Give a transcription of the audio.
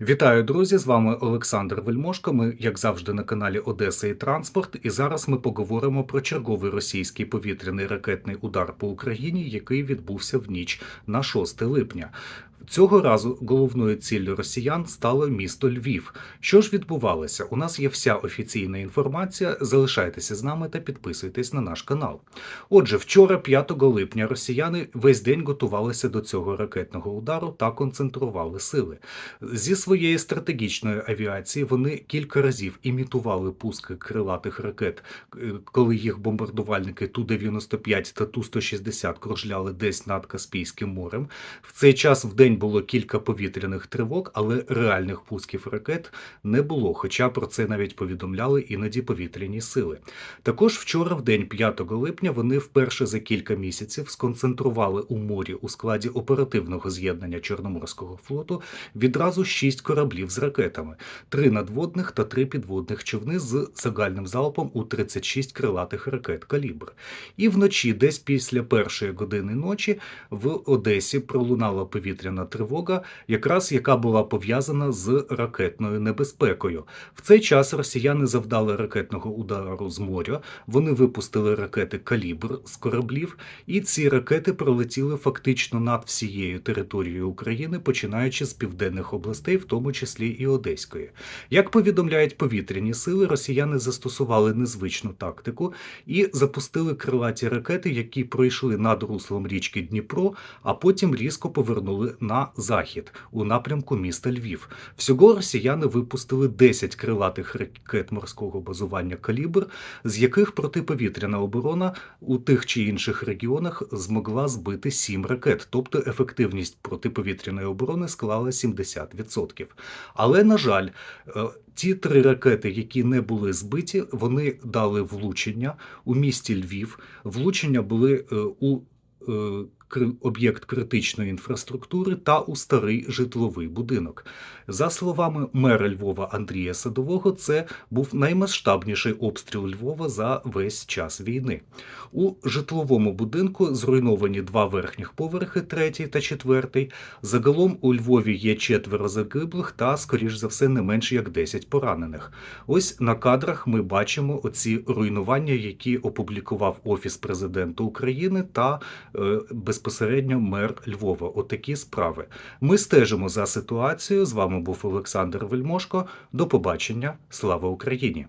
Вітаю, друзі! З вами Олександр Вельмошко. Ми, як завжди, на каналі Одеса і Транспорт. І зараз ми поговоримо про черговий російський повітряний ракетний удар по Україні, який відбувся в ніч на 6 липня. Цього разу головною ціллю росіян стало місто Львів. Що ж відбувалося? У нас є вся офіційна інформація. Залишайтеся з нами та підписуйтесь на наш канал. Отже, вчора, 5 липня, росіяни весь день готувалися до цього ракетного удару та концентрували сили. Зі своєї стратегічної авіації вони кілька разів імітували пуски крилатих ракет, коли їх бомбардувальники Ту-95 та Ту-160 кружляли десь над Каспійським морем. В цей час в день було кілька повітряних тривог, але реальних пусків ракет не було. Хоча про це навіть повідомляли іноді повітряні сили. Також вчора, в день 5 липня, вони вперше за кілька місяців сконцентрували у морі у складі оперативного з'єднання Чорноморського флоту відразу шість кораблів з ракетами, три надводних та три підводних човни з загальним залпом у 36 крилатих ракет калібр. І вночі, десь після першої години ночі, в Одесі пролунала повітряна тривога, якраз яка була пов'язана з ракетною небезпекою. В цей час росіяни завдали ракетного удару з моря. Вони випустили ракети Калібр з кораблів, і ці ракети пролетіли фактично над всією територією України, починаючи з південних областей, в тому числі і Одеської. Як повідомляють повітряні сили, росіяни застосували незвичну тактику і запустили крилаті ракети, які пройшли над руслом річки Дніпро, а потім різко повернули на захід у напрямку міста Львів. Всього росіяни випустили 10 крилатих ракет морського базування Калібр, з яких протиповітряна оборона у тих чи інших регіонах змогла збити 7 ракет, тобто ефективність протиповітряної оборони склала 70%. Але на жаль, е, ті три ракети, які не були збиті, вони дали влучення у місті Львів. Влучення були е, у е, об'єкт критичної інфраструктури та у старий житловий будинок. За словами мера Львова Андрія Садового, це був наймасштабніший обстріл Львова за весь час війни. У житловому будинку зруйновані два верхніх поверхи, третій та четвертий. Загалом у Львові є четверо загиблих та, скоріш за все, не менш як 10 поранених. Ось на кадрах ми бачимо оці руйнування, які опублікував Офіс президента України та е, безпосередньо мер Львова. Отакі справи. Ми стежимо за ситуацією. З вами був Олександр Вельмошко. До побачення. Слава Україні!